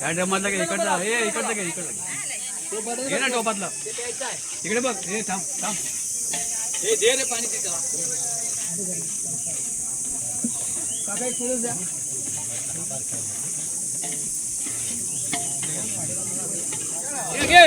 त्या ड्रमातला घे इकडचा हे इकडचा घे इकडचा घे. ना टोपातला. इकडे बघ हे थांब थांब. हे दे रे पाणी तिथं. घे,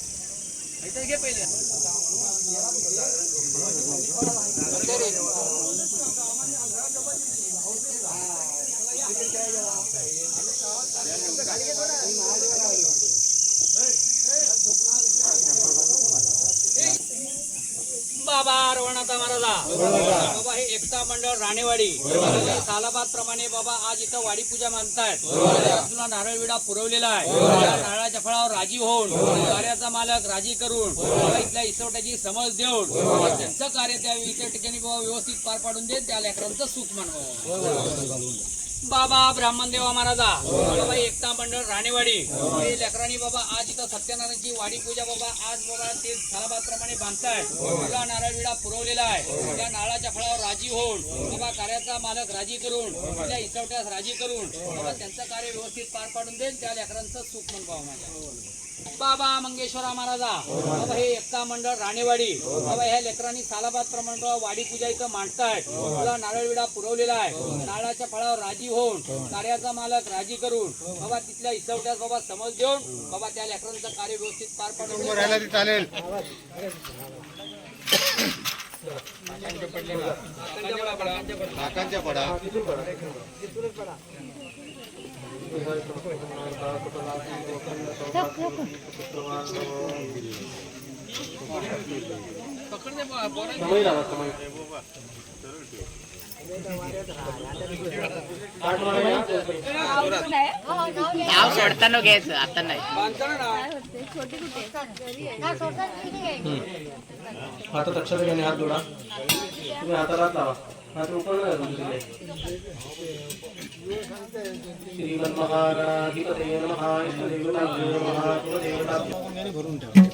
इथं घे पहिले बाबा रवणाचा महाराजा. बाबा हे एकता मंडळ राणेवाडी. सालाबाद प्रमाणे बाबा आज इथं वाडी पूजा मानतायत तुला नारळ विडा पुरवलेला आहे. नारळाच्या फळावर राजी होऊन कार्याचा मालक राजी करून बाबा इथल्या इसवट्याची समज देऊन त्यांचं कार्य त्या इतर ठिकाणी बाबा व्यवस्थित पार पाडून देत त्या लेकरांचं सुख मानवावं. बाबा ब्राह्मण देवा महाराजा. बाबा एकता मंडळ राणेवाडी. हे लेकरांनी बाबा आज इथं सत्यनारायणची वाडी पूजा बाबा आज बाबा ते सालाबाद प्रमाणे बांधताय तुला नारळ विडा पुरवलेला आहे. त्या नारळाच्या फळावर राजी होऊन बाबा कार्याचा मालक राजी करून त्या इसवट्यास राजी करून बाबा त्यांचं कार्य व्यवस्थित पार पाडून देईल त्या लेकरांचं सुख म्हणपाव माझ्या. बाबा मंगेश्वरा महाराजा. बाबा हे एकता मंडळ राणेवाडी. बाबा ह्या लेकरांनी सालाबाद प्रमाण बाबा वाडी पूजा इथं मांडतायत. तुला नारळ विडा पुरवलेला आहे. नारळाच्या फळावर राजी होऊन कार्याचा मालक राजी करून बाबा तिथल्या इसवट्यास बाबा समज देऊन बाबा त्या लेकरांचं कार्य व्यवस्थित पार पाडून चालेल. काकांच्या पडा. नाव सोडताना घ्यायचं आता नाही हातात अक्षर घेणे हात जोडा तुम्ही हाताला हात लावा हात उकळून नाही अजून तिथे. श्रीमन्महागणाधिपतये नमः इष्टदेवताभ्यो नमः कुलदेवताभ्यो ए,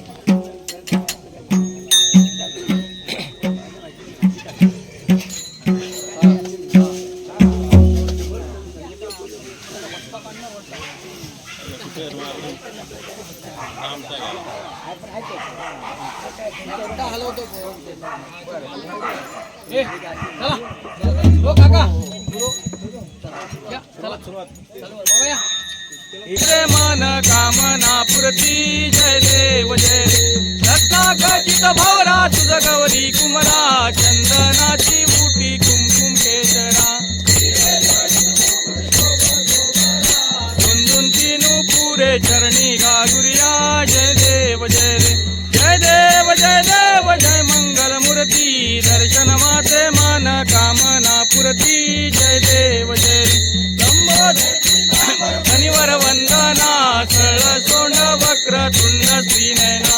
चला. मन कामना पुरती जय देव जय रत्ना खचित भवरा तुझ गौरी कुमरा चंदनाची. पुरती जय देव जय शनिवार वंदना सळ सोंड वक्र तुंड श्रीनयना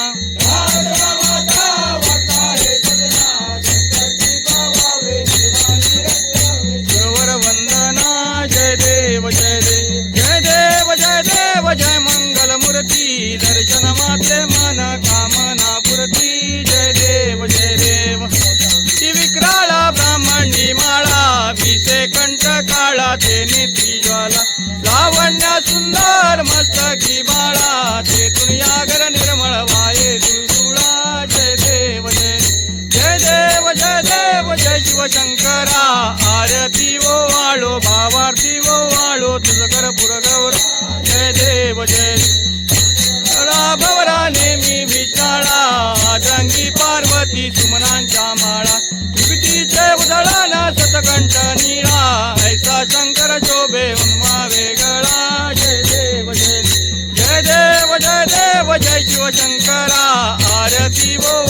गुरुवर वंदना जय देव जय सुंदर मस्तकी बाळा ते दुनियागर निर्मळ वाये. दुळा जय देव जय जय देव जय देव जय शिवशंकरा. आरती वो वाळो भावार्थी वो वाळो तुझ कर पुरगौर जय देव जय भवरा नेमी विशाळा. आदंगी पार्वती सुमनांच्या माळा. विभूतीचे उधळण सतकंठ निळा. ऐसा शंकर शोभे शिवशंकरा आरती वो